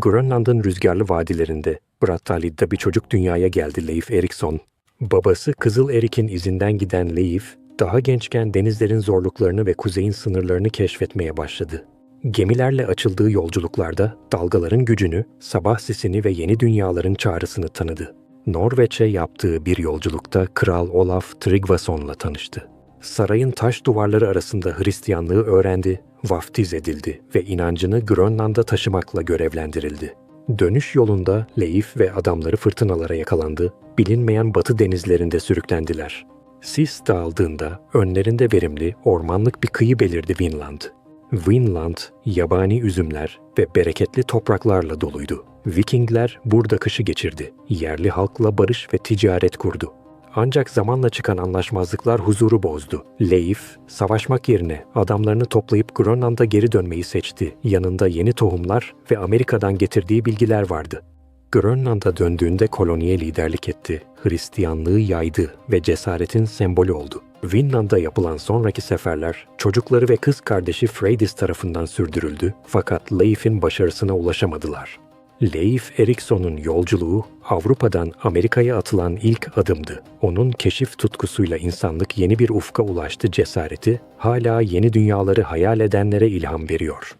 Grönland'ın rüzgarlı vadilerinde Brattahlid'de bir çocuk dünyaya geldi Leif Erikson. Babası Kızıl Erik'in izinden giden Leif, daha gençken denizlerin zorluklarını ve kuzeyin sınırlarını keşfetmeye başladı. Gemilerle açıldığı yolculuklarda dalgaların gücünü, sabah sesini ve yeni dünyaların çağrısını tanıdı. Norveç'e yaptığı bir yolculukta Kral Olaf Tryggvason'la tanıştı. Sarayın taş duvarları arasında Hristiyanlığı öğrendi, vaftiz edildi ve inancını Grönland'a taşımakla görevlendirildi. Dönüş yolunda Leif ve adamları fırtınalara yakalandı, bilinmeyen batı denizlerinde sürüklendiler. Sis dağıldığında önlerinde verimli, ormanlık bir kıyı belirdi Vinland. Vinland, yabani üzümler ve bereketli topraklarla doluydu. Vikingler burada kışı geçirdi. Yerli halkla barış ve ticaret kurdu. Ancak zamanla çıkan anlaşmazlıklar huzuru bozdu. Leif, savaşmak yerine adamlarını toplayıp Grönland'a geri dönmeyi seçti. Yanında yeni tohumlar ve Amerika'dan getirdiği bilgiler vardı. Grönland'a döndüğünde koloniye liderlik etti, Hristiyanlığı yaydı ve cesaretin sembolü oldu. Vinland'a yapılan sonraki seferler, çocukları ve kız kardeşi Freydis tarafından sürdürüldü fakat Leif'in başarısına ulaşamadılar. Leif Erikson'un yolculuğu Avrupa'dan Amerika'ya atılan ilk adımdı. Onun keşif tutkusuyla insanlık yeni bir ufka ulaştı cesareti hala yeni dünyaları hayal edenlere ilham veriyor.